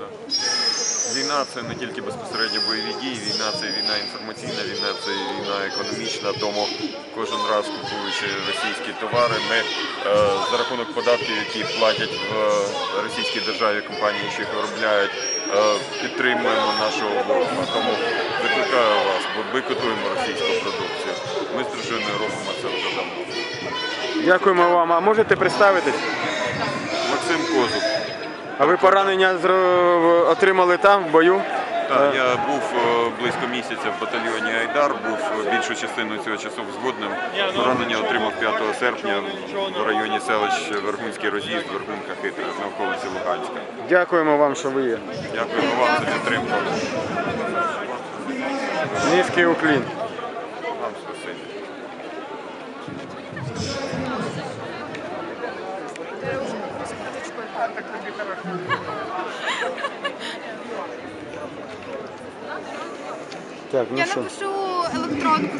звісно. Війна це не тільки безпосередньо бойові дії, війна це війна інформаційна, війна це війна економічна. Тому кожен раз купуючи російські товари, ми е, за рахунок податків, які платять в е, російській державі компанії, що їх виробляють, е, підтримуємо нашого ворога. Тому закликаю вас, бо бойкотуємо російську продукцію. Ми з дружиною робимо це вже давно. Дякуємо вам. А можете представитись? А ви поранення отримали там, в бою? Так, я був е, близько місяця в батальйоні Айдар, був е, більшу частину цього часу взводним. Поранення отримав 5 серпня в районі селищ Вергунський роз'їзд, Вергунка Хитра, на околиці Луганська. Дякуємо вам, що ви є. Дякуємо вам за підтримку. Низький уклін. Так, ну Я що? напишу електронку